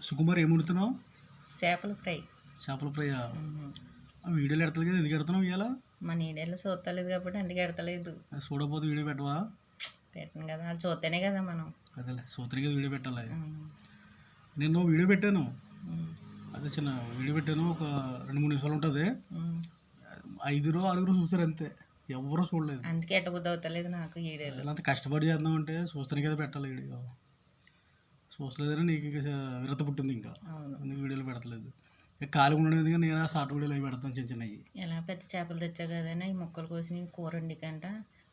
సుకుమార్ ఏం వండుతున్నావు చేపల ఫ్రై. చేపల ఫ్రై ఆ? వీడియోలు ఎడతలేదు కదా ఎందుకు ఎడుతున్నావు ఇవాళ మా నీడలో చూస్తలేదు కాబట్టి అందుకే ఎడతలేదు. చూడకపోతే వీడియో పెట్టవా? పెట్టను కదా అది చూస్తేనే కదా మనం. అదేలే సూత్రికి కదా వీడియో పెట్టాలి. నేను వీడియో పెట్టాను. అదే చిన్న వీడియో పెట్టాను ఒక రెండు మూడు నిమిషాలు ఉంటుంది. ఐదుగురు ఆరుగురు చూస్తారు అంతే. ఎవరూ చూడలేదు. అందుకే ఎట్టబుద్ధి అవుతలేదు నాకు ఎలా అంత కష్టపడి చేద్దామంటే చూస్తానే కదా పెట్టాలి వీడియో. చూస్తలేదని నీకు ఇంకా విరత పుట్టింది ఇంకా. అందుకు వీడియోలు పెడతలేదు. ఖాళీ ఉండేది కానీ నేను ఆ షార్ట్ వీడియోలు అవి పెడతాను చిన్న చిన్నవి. ఎలా? పెద్ద చేపలు తెచ్చా కదైనా ఈ ముక్కలు కోసి కూర వండికంట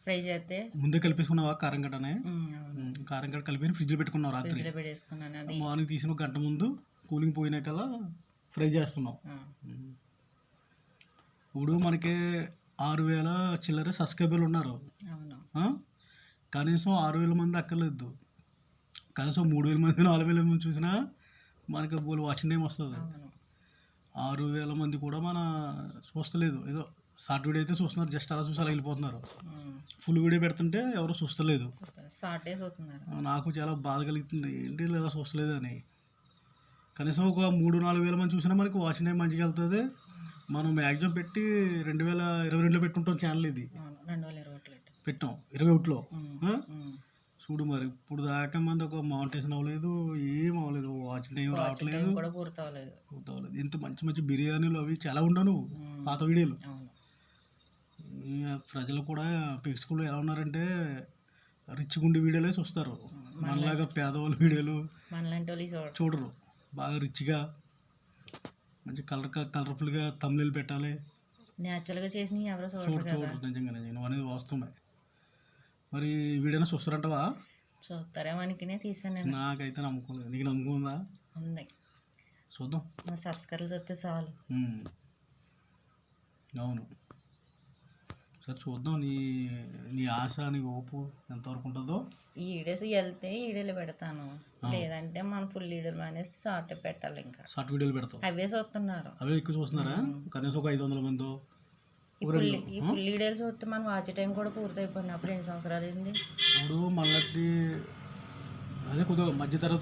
ఫ్రై చేస్తే ముందే కలిపేసుకున్నావా కారం అవును. కారం గట్ట కలిపి ఫ్రిడ్జ్లో పెట్టుకున్నావు రాత్రి. ఫ్రిడ్జ్లో పెట్టేసుకున్నాను అది. మార్నింగ్ తీసిన ఒక గంట ముందు కూలింగ్ పోయినాకల్లా ఫ్రై చేస్తున్నావు. ఇప్పుడు మనకి ఆరు వేల చిల్లర సబ్స్క్రైబర్లు ఉన్నారు? కనీసం ఆరు వేల మంది అక్కర్లేదు. కనీసం మూడు వేల మంది నాలుగు వేల మంది చూసినా మనకి బోల్ వాచింగ్ టైం వస్తుంది. ఆరు వేల మంది కూడా మన చూస్తలేదు. ఏదో షార్ట్ వీడియో అయితే చూస్తున్నారు జస్ట్ అలా చూసి అలా వెళ్ళిపోతున్నారు. ఫుల్ వీడియో పెడుతుంటే ఎవరు చూస్తలేదు. నాకు చాలా బాధ కలుగుతుంది ఏంటి లేదా చూస్తలేదు అని. కనీసం ఒక మూడు నాలుగు వేల మంది చూసినా మనకి వాచింగ్ టైం మంచిగా వెళ్తుంది. మనం మ్యాక్సిమం పెట్టి రెండు వేల ఇరవై రెండులో పెట్టుంటాం ఛానల్ ఇది. పెట్టాం. ఇరవై ఒకటిలో. చూడు మరి ఇప్పుడు దాకా మంది ఒక మౌంటేషన్ అవ్వలేదు ఏం అవ్వలేదు. వాచింగ్ టైం రావట్లేదు. టైం కూడా పూర్తి అవ్వలేదు. పూర్తి అవ్వలేదు. ఇంత మంచి మంచి బిర్యానీలు అవి చాలా ఉండను పాత వీడియోలు. ప్రజలు కూడా పిక్స్కూల్లో ఎలా ఉన్నారంటే రిచ్ గుండి వీడియోలే చూస్తారు. మనలాగా పేదవాళ్ళ వీడియోలు చూడరు. బాగా రిచ్గా మంచి కలర్ కలర్ఫుల్గా తమిళలు పెట్టాలి. న్యాచురల్గా చేసినవి ఎవరు చూడరు నిజంగా నువ్వు అనేది వాస్తవమే. మరి వీడియోనే చూస్తారంటవా? చూస్తారేమో అనుకునే తీసాను నేను. నాకైతే నమ్మకం లేదు. నీకు నమ్మకం ఉందా? ఉంది. చూద్దాం. మా సబ్స్క్రైబర్లు చూస్తే చాలు. అవును. సరే చూద్దాం. నీ నీ ఆశ నీ ఓపు ఎంతవరకు ఉంటుందో. ఈ ఈడేసి వెళ్తే ఈడేలు పెడతాను. లేదంటే మన ఫుల్ ఈడలు మానేసి షార్ట్ పెట్టాలి ఇంకా. షార్ట్ వీడియోలు పెడతాం అవే చూస్తున్నారు. అవే ఎక్కువ చూస్తున్నారా? కనీసం ఒక ఐదు వందల మందో ఫుల్ ఈడేలు చూస్తే మన వాచ్ టైం కూడా పూర్తి అయిపోయింది అప్పుడు ఎన్ని సంవత్సరాలు అయింది? ఇప్పుడు మళ్ళీ అదే కొద్దిగా మధ్య తరగతి